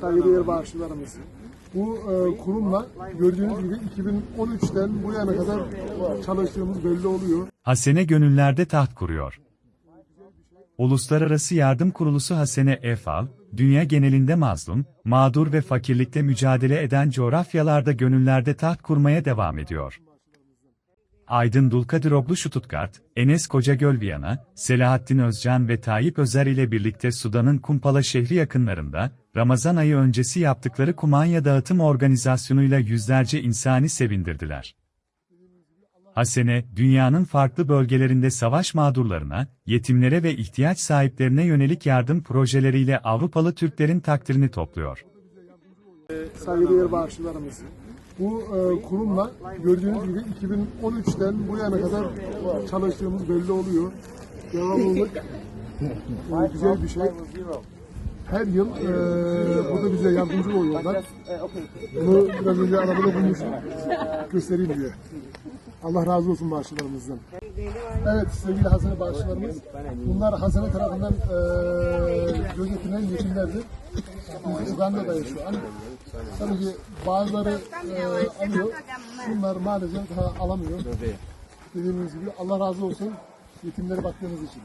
saygıdeğer bağışçılarımız. Bu e, kurumla gördüğünüz gibi 2013'ten bu yana kadar çalıştığımız belli oluyor. Hasene gönüllerde taht kuruyor. Uluslararası Yardım Kurulusu Hasene Efal, dünya genelinde mazlum, mağdur ve fakirlikle mücadele eden coğrafyalarda gönüllerde taht kurmaya devam ediyor. Aydın Dulkadiroglu Stuttgart, Enes Kocagöl Viyana, Selahattin Özcan ve Tayyip Özer ile birlikte Sudan'ın Kumpala şehri yakınlarında, Ramazan ayı öncesi yaptıkları kumanya dağıtım organizasyonuyla yüzlerce insani sevindirdiler. Hasene, dünyanın farklı bölgelerinde savaş mağdurlarına, yetimlere ve ihtiyaç sahiplerine yönelik yardım projeleriyle Avrupalı Türklerin takdirini topluyor. Saygıdeğer bağışçılarımız. Bu e, kurumla gördüğünüz gibi 2013'ten bu yana kadar çalıştığımız belli oluyor. Devamlılık e, güzel bir şey. Her yıl e, burada bize yardımcı oluyorlar. Bunu biraz önce arabada bulmuştum. Göstereyim diye. Allah razı olsun bağışçılarımızdan. Evet sevgili Hazine bağışçılarımız. Bunlar Hazine tarafından e, gözetilen yetimlerdir. Biz Uganda'da yaşıyor. Hani, tabii ki bazıları e, alıyor. Bunlar maalesef daha alamıyor. Dediğimiz gibi Allah razı olsun yetimlere baktığınız için.